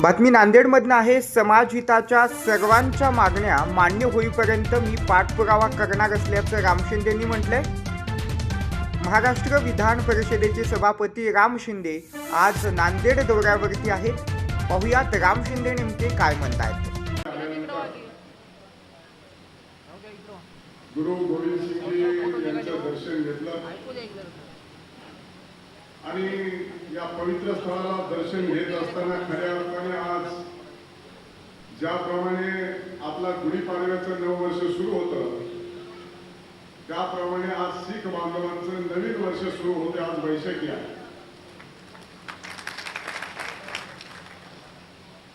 बातमी नांदेडमधनं आहे. समाजहिताच्या सर्वांच्या मागण्या मान्य होईपर्यंत मी पाठपुरावा करणार असल्याचं राम शिंदेंनी म्हटलंय. महाराष्ट्र विधान परिषदेचे सभापती राम शिंदे आज नांदेड दौऱ्यावरती आहेत. पाहुयात राम शिंदे नेमके काय म्हणतायत. गुरु गोविंद सिंग यांचं दर्शन घेतलं. आणि या पवित्र स्थळाला दर्शन घेत असताना खऱ्या अर्थाने आज ज्याप्रमाणे आपला गुढीपाडव्याचं नऊ वर्ष सुरू होतं त्याप्रमाणे आज शीख बांधवांचं नवीन वर्ष सुरू होते आज वैशाखी आहे.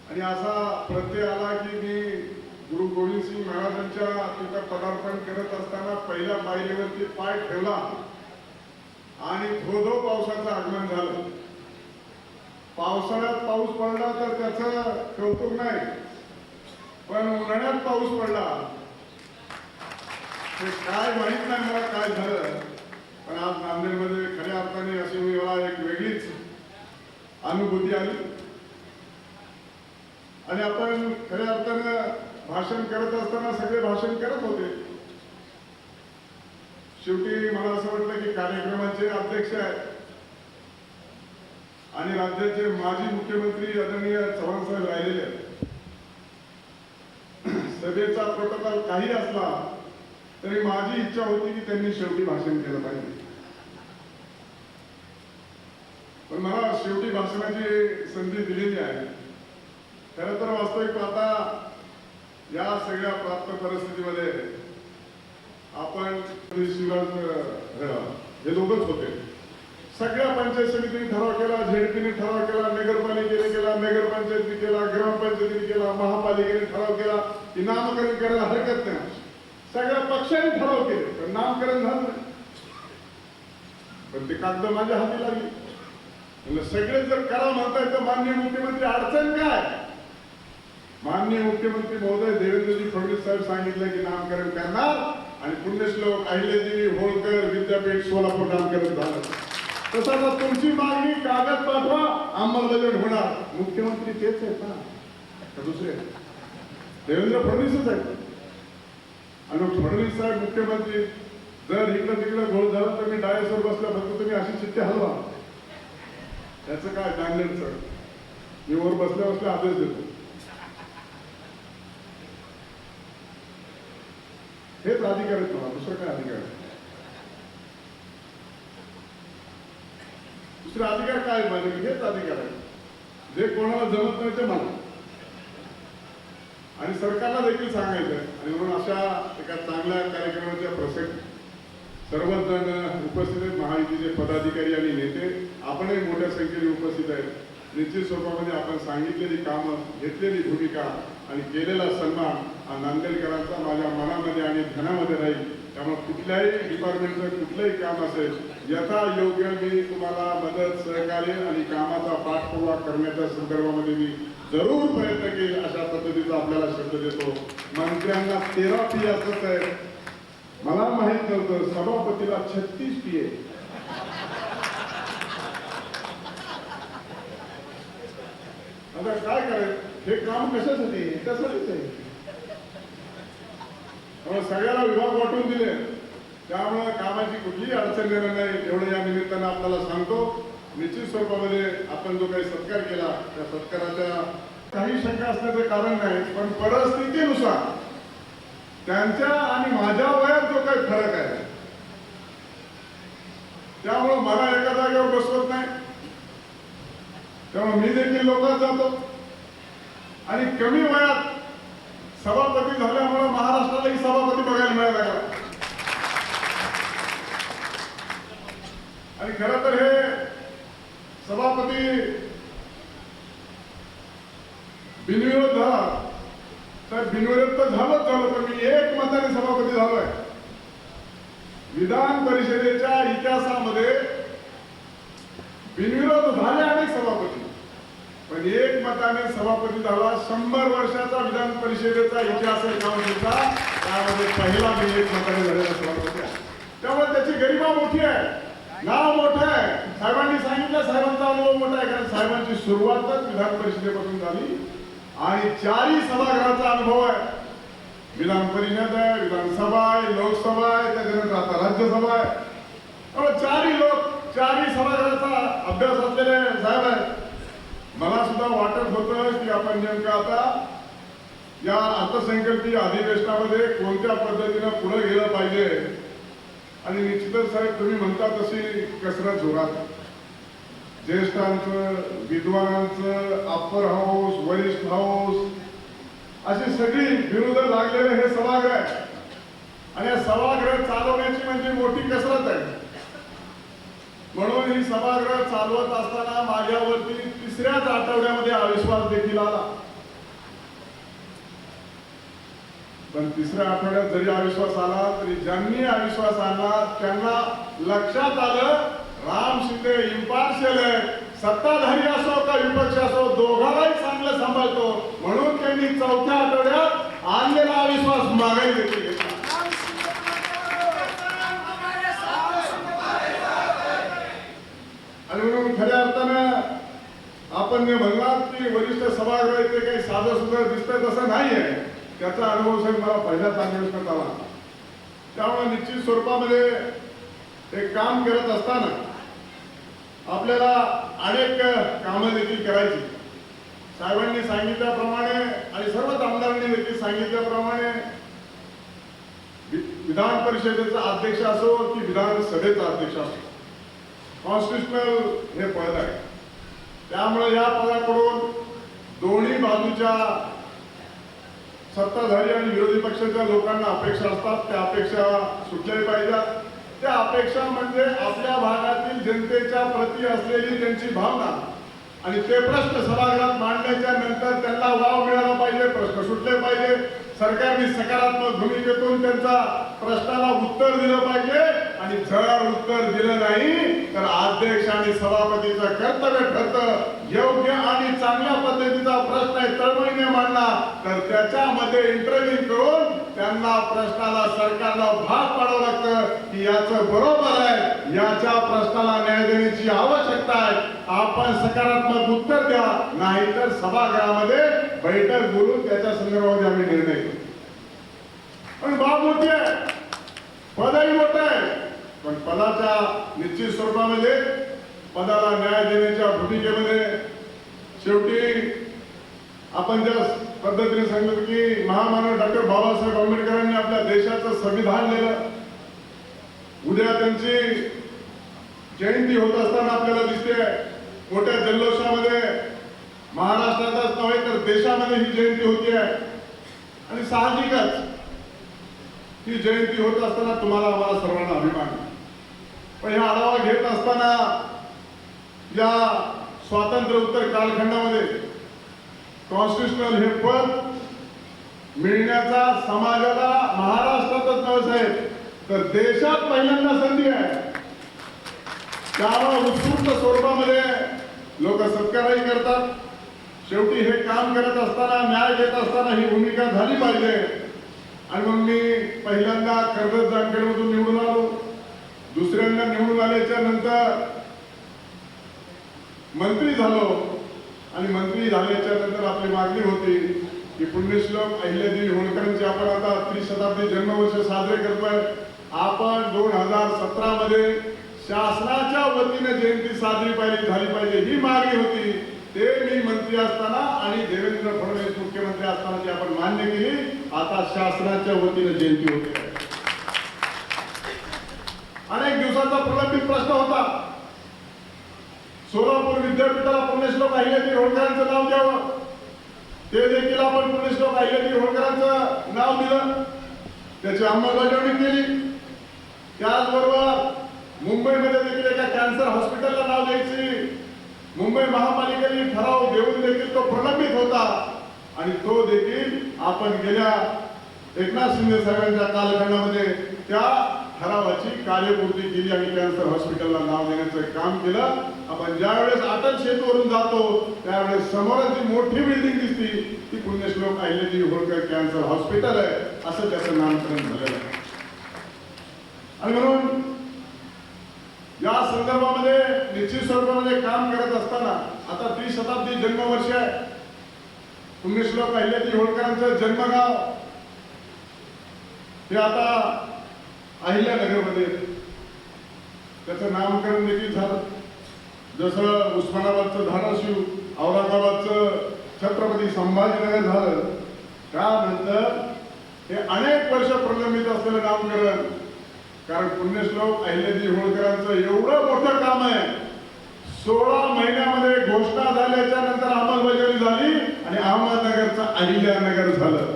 आणि असा प्रत्यय आला की मी गुरु गोविंद सिंग महाराजांच्या तिथं पदार्पण करत असताना पहिल्या पायरीवरती पाय ठेवला आणि धो धो पावसाचं आगमन झालं. पावसाळ्यात पाऊस पडला तर त्याचं कौतुक नाही. पण उन्हाळ्यात पाऊस पडला ते काय माहीत नाही मला काय झालं. पण आज नांदेडमध्ये खऱ्या अर्थाने अशी मला एक वेगळीच अनुभूती आली. आणि आपण खऱ्या अर्थानं भाषण करत असताना सगळे भाषण करत होते. शेवटी मला असं वाटलं की कार्यक्रमाचे अध्यक्ष आहेत. आणि राज्याचे माजी मुख्यमंत्री आदरणीय चव्हाण साहेब राहिलेले आहेत. सभेचा प्रोटोकॉल काही असला तरी माझी इच्छा होती की त्यांनी शेवटी भाषण केलं पाहिजे. पण मला शेवटी भाषणाची संधी दिलेली आहे. खरं तर वास्तविक आता या सगळ्या प्राप्त परिस्थितीमध्ये आपण शिवराज हे दोघच होते. सगळ्या पंचायत समितीने ठराव केला झेडपीने ठराव केला नगरपालिकेने केला नगरपंचायतीने केला ग्रामपंचायतीने केला महापालिकेने ठराव केला की नामकरण करायला हरकत नाही. सगळ्या पक्षाने ठराव केले पण नामकरण झालं नाही. पण ते कागद माझ्या हाती लागली. म्हणजे सगळे जर करा म्हणताय तर माननीय मुख्यमंत्री अडचण काय? माननीय मुख्यमंत्री महोदय देवेंद्रजी फडणवीस साहेब सांगितलं की नामकरण करणार आणि पुण्यश्लोक अहिल्यादेवी होळकर विद्यापीठ सोलापूर नामकरण झालं. तसं जर तुमची मागणी कागद पाठवा अंमलबजावणी होणार. मुख्यमंत्री तेच आहेत ना. का दुसरे. देवेंद्र फडणवीसच आहेत. आणि फडणवीस साहेब मुख्यमंत्री. जर इकडं तिकडं घोळ झाला तर मी डायसवर बसल्या फक्त तुम्ही अशी चिठ्ठी हलवा. त्याचं काय? नांदेडचं मी वर बसल्या बसल्या आदेश देतो. हेच अधिकार आहेत मला. दुसरं काय अधिकार आहे? दुसरा अधिकार काय माझे हेच अधिकार आहे. जे कोणाला जमत नाही ते मला आणि सरकारला देखील सांगायचं आणि म्हणून अशा एका चांगल्या कार्यक्रमाच्या प्रसंग सर्वच जण उपस्थित आहेत. महायुतीचे पदाधिकारी आणि नेते आपणही मोठ्या संख्येने उपस्थित आहेत. निश्चित स्वरूपामध्ये आपण सांगितलेली कामं घेतलेली भूमिका आणि केलेला सन्मान हा नांदेडकरांचा माझ्या मनामध्ये आणि ध्यानामध्ये राहील. त्यामुळे कुठल्याही डिपार्टमेंटचं कुठलंही काम असेल यथा योग्य मी तुम्हाला मदत सहकार्य आणि कामाचा पाठपुरावा करण्याच्या संदर्भामध्ये मी जरूर प्रयत्न केले अशा पद्धतीचा आपल्याला शब्द देतो. मंत्र्यांना तेरा पी असत आहे. मला माहीत नव्हतं सभापतीला छत्तीस पी आहे आता काय करायचं? हे काम कशासाठी आहे? त्यासाठीच आहे. सगळ्याला विभाग वाटून दिले. त्यामुळे कामाची कुठलीही अडचण येणार नाही एवढं या निमित्तानं आपल्याला सांगतो. निश्चित स्वरूपामध्ये आपण जो काही सत्कार केला त्या सत्काराच्या काही शंका असण्याचं कारण नाही पण परिस्थितीनुसार त्यांच्या आणि माझ्या वयात जो काही फरक आहे त्यामुळे मला एका जागेवर बसवत नाही. त्यामुळे मी देखील लोकात जातो. आणि कमी वयात सभापती झाल्यामुळे महाराष्ट्रालाही सभापती बघायला मिळायला लागला. आणि खरं तर हे सभापती बिनविरोध झाला. तर बिनविरोध तर झालंच झालं पण मी एक मताने सभापती झालोय. विधान परिषदेच्या इतिहासामध्ये बिनविरोध झाले अनेक सभापती. पण एक मताने सभापती झाला शंभर वर्षाचा विधान परिषदेचा इतिहास आहे काँग्रेसचा त्यामध्ये पहिला मी एक मताने झालेला सभापती आहे. त्यामुळे त्याची गरिमा मोठी आहे. नाव मोठं आहे. साहेबांनी सांगितलं साहेबांचा अनुभव मोठा आहे कारण साहेबांची सुरुवातच विधान परिषदेपासून झाली. आणि चारही सभागृहाचा अनुभव आहे. विधान परिषद आहे विधानसभा आहे लोकसभा आहे त्याच्यानंतर आता राज्यसभा आहे. त्यामुळे चारही लोक चारही सभागृहाचा अभ्यास असलेले साहेब आहेत. मला सुद्धा वाटत होतं की आपण नेमकं आता या अर्थसंकल्पीय अधिवेशनामध्ये कोणत्या पद्धतीनं पुढे गेलं पाहिजे? आणि निश्चितच साहेब तुम्ही म्हणता तशी कसरत जोरात. ज्येष्ठांचं विद्वानांचं अप्पर हाऊस वरिष्ठ हाऊस अशी सगळी विरोध लागलेले हे सभागृह आहे. आणि या सभागृह चालवण्याची म्हणजे मोठी कसरत आहे. म्हणून ही सभागृह चालवत असताना माझ्यावरती तिसऱ्याच आठवड्यामध्ये अविश्वास देखील आला. पण तिसऱ्या आठवड्यात जरी अविश्वास आला तरी ज्यांनी अविश्वास आणला त्यांना लक्षात आलं राम शिंदे इम्पार्शियल आहे सत्ताधारी असो का विपक्ष असो दोघांनाही चांगलं सांभाळतो. म्हणून त्यांनी चौथ्या आठवड्यात आणलेला अविश्वास मागाई देखील घेतला आणि म्हणून खऱ्या अर्थानं आपण जे म्हणलात की वरिष्ठ सभागृह इथे काही साधं सुद्धा दिसतंय नाही आहे. त्याचा अनुभव साहेब मला पहिल्याच अधिवेशनात आला त्यामुळे निश्चित स्वरूपामध्ये हे काम करत असताना आपल्याला अनेक कामं देखील करायची. साहेबांनी सांगितल्याप्रमाणे आणि सर्वच आमदारांनी देखील सांगितल्याप्रमाणे विधान परिषदेचा अध्यक्ष असो की विधानसभेचा अध्यक्ष असो कॉन्स्टिट्युशनल हे पद आहे. त्यामुळे या पदाकडून दोन्ही बाजूच्या सत्ताधारी आणि विरोधी पक्षाच्या लोकांना अपेक्षा असतात त्या अपेक्षा सुटल्याही पाहिजेत. त्या अपेक्षा म्हणजे आपल्या भागातील जनतेच्या प्रती असलेली त्यांची भावना. आणि ते प्रश्न सभागृहात मांडण्याच्या नंतर त्यांना वाव मिळाला पाहिजे प्रश्न सुटले पाहिजे. सरकारने सकारात्मक भूमिकेतून त्यांचा प्रश्नाला उत्तर दिलं पाहिजे. आणि जर उत्तर दिलं नाही तर अध्यक्ष आणि सभापतीचं कर्तव्य ठरतं. योग्य आणि चांगल्या पद्धतीचा प्रश्न आहे तळमळीने मांडला तर त्याच्यामध्ये इंटरव्ह्यू करून त्यांना प्रश्नाला सरकारला भाग पाडावं लागतं. की याचं बरोबर आहे याच्या प्रश्नाला न्याय देण्याची आवश्यकता आहे. आपण सकारात्मक उत्तर द्या नाहीतर सभागृहामध्ये बैठक बोलून त्याच्या संदर्भामध्ये आम्ही निर्णय घेऊ. पण बाब मोठी आहे पदही मोठं आहे. पण पदाच्या निश्चित स्वरूपामध्ये पदाला न्याय देण्याच्या भूमिकेमध्ये शेवटी आपण ज्या पद्धतीने सांगितलं की महामानव डॉक्टर बाबासाहेब आंबेडकरांनी आपल्या देशाचं संविधान लिहिलं उद्या त्यांची जयंती होत असताना आपल्याला दिसते मोठ्या जल्लोषामध्ये महाराष्ट्रातच नव्हे तर देशामध्ये ही जयंती होती आहे आणि साहजिकच ही जयंती होत असताना तुम्हाला आम्हाला सर्वांना अभिमान आहे. पण हा आढावा घेत असताना या स्वातंत्र्य उत्तर कालखंडामध्ये कॉन्स्टिट्युशनल हे पद मिळण्याचा समाजाला महाराष्ट्रातच नव्हे आहे. तर देशात पहिल्यांदा संधी आहे. त्यामुळे उत्स्फूर्त स्वरूपामध्ये लोक सत्कारही करतात. शेवटी हे काम करत असताना न्याय घेत असताना ही भूमिका झाली पाहिजे. आणि मग मी पहिल्यांदा कर्जत जामखेडमधून निवडून आलो. दुसऱ्यांदा निवडून आल्याच्यानंतर मंत्री झालो. आणि मंत्री झाल्याच्यानंतर आपली मागणी होती की पुण्यश्लोक अहिल्यादेवी होळकरांचे आपण आता त्रिशताब्दी जन्मवर्ष साजरे करतोय. आपण दोन हजार सतरा मध्ये शासनाच्या वतीने जयंती साजरी पाहिजे झाली पाहिजे ही मागणी होती. ते मी मंत्री असताना आणि देवेंद्र फडणवीस मुख्यमंत्री असताना जी आपण मान्य केली आता शासनाच्या वतीने जयंती होते. अनेक दिवसाचा प्रलंबित प्रश्न होता. सोलापूर विद्यापीठाला पुण्यश्लोक अहिल्यादेवी होळकरांचं नाव द्यावं? ते देखील आपण पुण्यश्लोक अहिल्यादेवी होळकरांचं नाव दिलं. त्याची अंमलबजावणी केली. त्याचबरोबर मुंबईमध्ये देखील एका कॅन्सर हॉस्पिटलला नाव द्यायची. मुंबई महापालिकेने ठराव देऊन देखील तो प्रलंबित होता. आणि तो देखील आपण गेल्या एकनाथ शिंदे साहेबांच्या कालखंडामध्ये त्या ठरावाची कार्यपूर्ती केली आणि कॅन्सर हॉस्पिटलला नाव देण्याचं काम केलं. आपण ज्यावेळेस अटल सेतूवरून जातो त्यावेळेस समोरच जी मोठी बिल्डिंग दिसती ती पुण्यश्लोक अहिल्यादेवी होळकर कॅन्सर हॉस्पिटल आहे असं त्याचं नामकरण झालेलं आहे. आणि म्हणून या संदर्भामध्ये निश्चित स्वरूपामध्ये काम करत असताना आता त्रिशताब्दी जन्मवर्ष आहे. पुण्यश्लोक अहिल्याजी होळकरांचं जन्मगाव. हे आता अहिल्यानगरमध्ये त्याचं नामकरण देखील झालं. जसं उस्मानाबादचं धाराशिव औरंगाबादचं छत्रपती संभाजीनगर झालं त्यानंतर हे अनेक वर्ष प्रलंबित असलेलं नामकरण कारण पुण्यश्लोक अहिल्याजी होळकरांचं एवढं मोठं काम आहे. सोळा महिन्यामध्ये घोषणा झाल्याच्यानंतर अंमलबजावणी झाली आणि अहमदनगरचं अहिल्यानगर झालं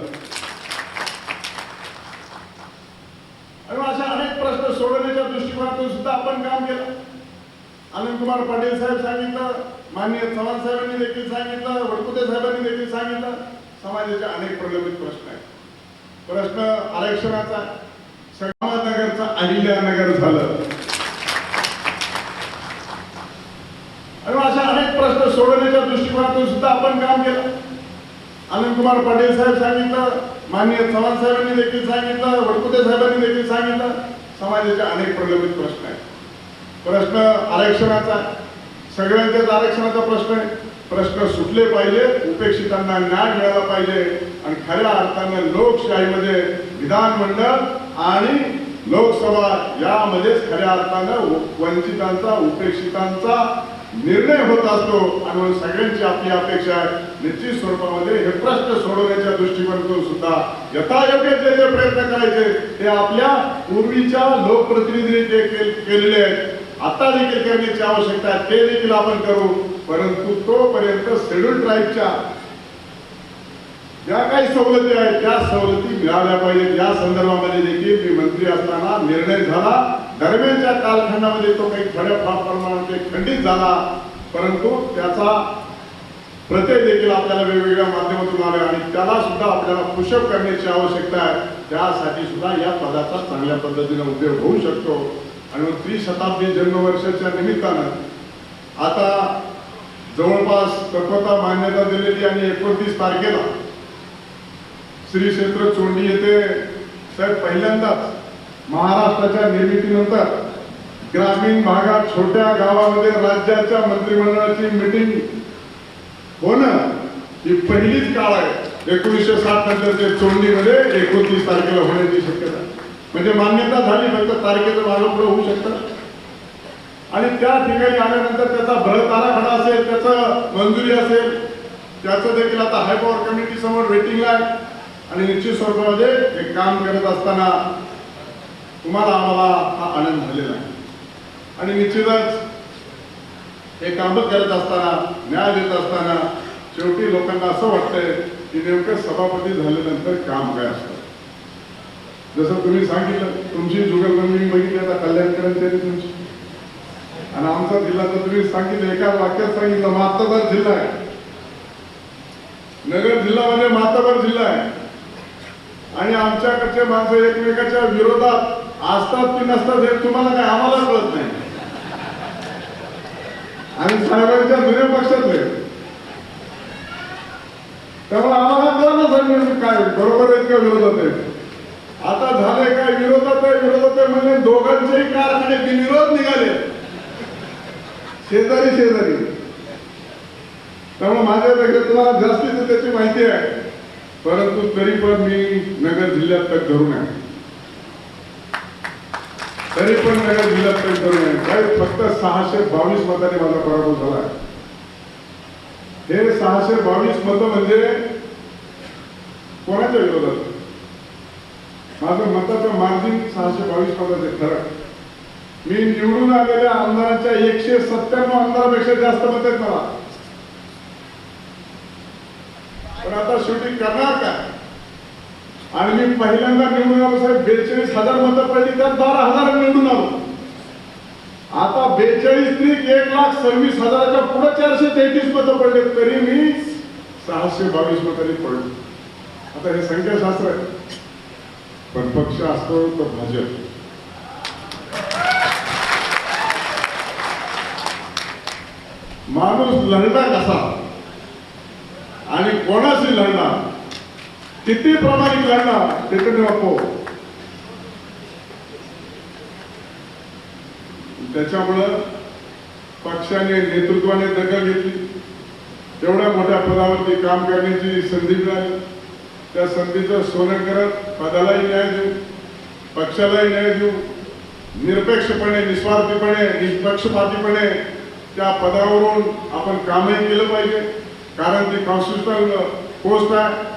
आणि अशा अनेक प्रश्न सोडवण्याच्या दृष्टिकोनातून सुद्धा आपण काम केलं. आनंदकुमार पाटील साहेब सांगितलं माननीय चव्हाण साहेबांनी देखील सांगितलं वडकुते साहेबांनी देखील सांगितलं समाजाचे अनेक प्रलंबित प्रश्न आहेत. प्रश्न आरक्षणाचा अहमदनगरचा अहिल्यानगर झालं. आणि अशा अनेक प्रश्न सोडवण्याच्या दृष्टिकोनातून सुद्धा आपण काम केलं. आनंदकुमार पाटील साहेब सांगितलं माननीय चव्हाण साहेबांनी देखील सांगितलं वडकुते साहेबांनी देखील सांगितलं समाजाचे अनेक प्रलंबित प्रश्न आहेत. प्रश्न आरक्षणाचा सगळ्यांच्याच आरक्षणाचा प्रश्न आहे. प्रश्न सुटले पाहिजे उपेक्षितांना न्याय मिळाला पाहिजे आणि खऱ्या अर्थानं लोकशाहीमध्ये विधानमंडळ आणि लोकसभा यामध्येच खऱ्या अर्थानं वंचितांचा उपेक्षितांचा निर्णय होत असतो आणि सगळ्यांची आपली अपेक्षा निश्चित स्वरूपामध्ये हे प्रश्न सोडवण्याच्या दृष्टिकोनातून सुद्धा यथायोग्य जे जे प्रयत्न करायचे ते आपल्या पूर्वीच्या लोकप्रतिनिधींनी जे केलेले आहेत. आता देखील करण्याची आवश्यकता आहे ते देखील आपण करू. परंतु तोपर्यंत शेड्यूल ट्राईबच्या ज्या काही सवलती आहेत त्या सवलती मिळाल्या पाहिजेत. या संदर्भामध्ये देखील मी मंत्री असताना निर्णय झाला. दरम्यानच्या कालखंडामध्ये तो काही थोड्याफार प्रमाणामध्ये खंडित झाला परंतु त्याचा प्रत्येक देखील आपल्याला वेगवेगळ्या माध्यमातून आले आणि त्याला सुद्धा आपल्याला पुशअप करण्याची आवश्यकता आहे. त्यासाठी सुद्धा या पदाचा चांगल्या पद्धतीने उपयोग होऊ शकतो. आणि मग त्रिशताब्दी जन्मवर्षाच्या निमित्तानं आता जवळपास तत्वता मान्यता दिलेली आणि एकोणतीस तारखेला श्री क्षेत्र चोंडी येथे साहेब पहिल्यांदाच महाराष्ट्राच्या निर्मितीनंतर ग्रामीण भागात छोट्या गावामध्ये राज्याच्या मंत्रिमंडळाची मिटिंग होणं ही पहिलीच काळ आहे. एकोणीसशे साठ नंतरच्या चोंडीमध्ये एकोणतीस तारखेला होण्याची शक्यता. म्हणजे मान्यता झाली फक्त तारखेचं मागं पुढे होऊ शकतं. आणि त्या ठिकाणी आल्यानंतर त्याचा भरत आराखडा असेल त्याचं मंजुरी असेल त्याचं देखील आता हायपॉवर कमिटी समोर वेटिंग आहे. आणि निश्चित स्वरूपामध्ये हे काम करत असताना तुम्हाला आम्हाला हा आनंद झालेला आहे. आणि निश्चितच हे काम करत असताना न्याय देत असताना शेवटी लोकांना असं वाटतंय की नेमकं सभापती झाल्यानंतर काम काय असतं. जसं तुम्ही सांगितलं तुमची जुगलबंदी बघितली आता कल्याणकरण आणि तुमची. आणि आमचा जिल्हा तर तुम्ही सांगितलं एका वाक्यात सांगितलं मातबर जिल्हा आहे. नगर जिल्हा म्हणजे मातबर जिल्हा आहे. आणि आमच्याकडचे माणसं एकमेकाच्या विरोधात असतात की नसतात हे तुम्हाला काय आम्हाला कळत नाही. आणि साहेबांच्या जुन्या पक्षातले. त्यामुळे आम्हाला कळलं सांगितलं काय बरोबर आहेत का विरोधात आहे आता झालंय काय विरोधात आहे विरोधात आहे म्हणजे दोघांचेही कारखाने बिनविरोध निघाले. शेजारी शेजारी. त्यामुळे माझ्या तुम्हाला जास्तीच त्याची माहिती आहे. परंतु तरी पण मी नगर जिल्ह्यात तक धरून आहे. तरी पण नगर जिल्हा तक काय फक्त सहाशे बावीस मताने माझा पराभव झाला हे सहाशे बावीस मत म्हणजे कोणाच्या विरोधात? माझं मताचं मार्जिन सहाशे बावीस मताचे ठरक मी निवडून आलेल्या आमदारांच्या एकशे सत्त्याण्णव आमदारापेक्षा जास्त मत आहेत मला. पण आता शेवटी करणार काय? आणि मी पहिल्यांदा निवडून आलो साहेब बेचाळीस हजार मतं पडली त्यात बारा हजार निवडून आलो. आता बेचाळीस त्रिक एक लाख सव्वीस हजाराच्या पुढे चारशे तेहतीस मतं पडले तरी मी सहाशे बावीस मतांनी पडलो. आता हे संख्याशास्त्र आहे. पण पक्ष असतो तो भाजप. माणूस लढणार कसा? आणि कोणाशी लढणार? किती प्रामाणिक लढणार तिकडे बापू त्याच्यामुळं पक्षाने नेतृत्वाने दखल घेतली. तेवढ्या मोठ्या पदावरती काम करण्याची संधी मिळाली. त्या संधीचं सोनं करत पदालाही न्याय देऊ पक्षालाही न्याय देऊ निरपेक्षपणे निस्वार्थीपणे निष्पक्षपातीपणे त्या पदावरून आपण कामही केलं पाहिजे. कारण ती कॉन्स्टिट्युशनल पोस्ट आहे.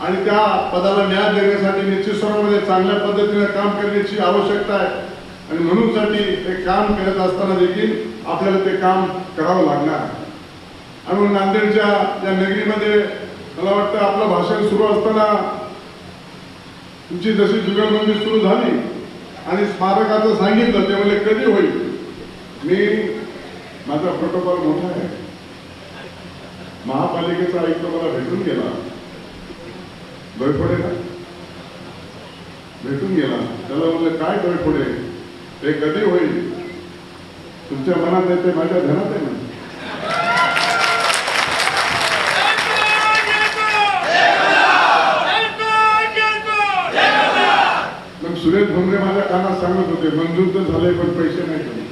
आणि त्या पदाला न्याय देण्यासाठी निश्चित स्वरूपामध्ये चांगल्या पद्धतीने काम करण्याची आवश्यकता आहे. आणि म्हणून साठी ते काम करत असताना देखील आपल्याला ते काम करावं लागणार आणि म्हणून नांदेडच्या या नगरीमध्ये मला वाटतं आपलं भाषण सुरू असताना तुमची जशी जुगलबंदी सुरू झाली आणि स्मारकाचं सांगितलं ते म्हणजे कधी होईल? मी माझा प्रोटोकॉल मोठा आहे. महापालिकेचा आयुक्त मला भेटून गेला. डोयफोडे ना भेटून गेला. त्याला म्हणलं काय डोयफोडे ते कधी होईल? तुमच्या मनात आहे ते माझ्या घरात आहे मग सुरेश भोंगरे माझ्या कानात सांगत होते मंजूर तर झाले पण पैसे नाही दिले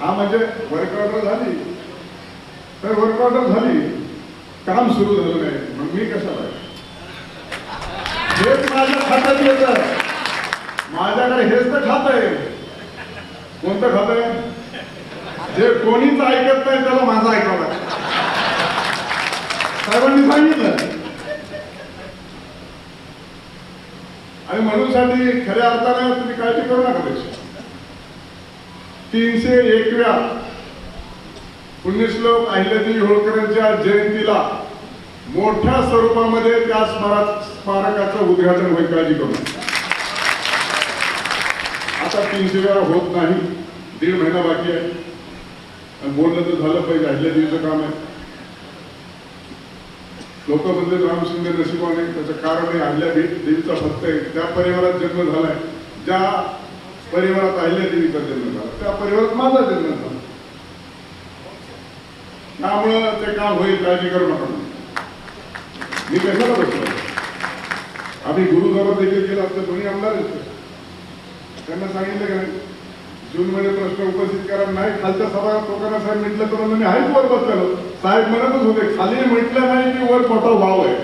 हा म्हणजे वर्क ऑर्डर झाली. तर वर्क ऑर्डर झाली. काम सुरू झालं नाही. मग मी कशाला? हेच माझ्या खात्यात येत. माझ्याकडे हेच तर खात आहे. कोणतं खात आहे? जे कोणीच ऐकत नाही त्याला माझं ऐकावं साहेबांनी सांगितलं. आणि म्हणूनसाठी खऱ्या अर्थाने तुम्ही काळजी करू नका त्याची. तीनशे एकव्या पुण्यश्लोक अहिल्यादेवी होळकरांच्या जयंतीला मोठ्या स्वरूपामध्ये त्या स्मारक स्मारकाचं उद्घाटन होईल काळजी करू आता तीनशे वेळा होत नाही दीड महिना बाकी आहे. आणि बोलणं तर झालं पाहिजे अहिल्यादेवीचं काम आहे. लोक म्हणजे रामसिंग नशिबाने त्याचं कारण आहे अहिल्या देवीचा भक्त आहे त्या परिवारात जन्म झालाय. ज्या परिवारात अहिल्या देवीचा जन्म झाला त्या परिवारात माझा जन्म झाला. त्यामुळं ते काम होईल काळजी करू नका. मी कशाला बसलो आम्ही गुरुद्वारा देखील केला असतं दोन्ही आमदार त्यांना सांगितलं का जून मध्ये प्रश्न उपस्थित करा. नाही खालच्या सभा लोकांना साहेब म्हटलं तर म्हणलं मी आहेच वर बसलेलो. साहेब म्हणतच होते खाली म्हटलं नाही की वर मोठा भाव आहे.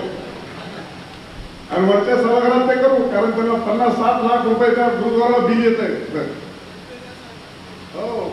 आणि वरच्या सभागृहात ते करू कारण त्यांना पन्नास साठ लाख रुपयाच्या गुरुद्वारा बिल येत आहे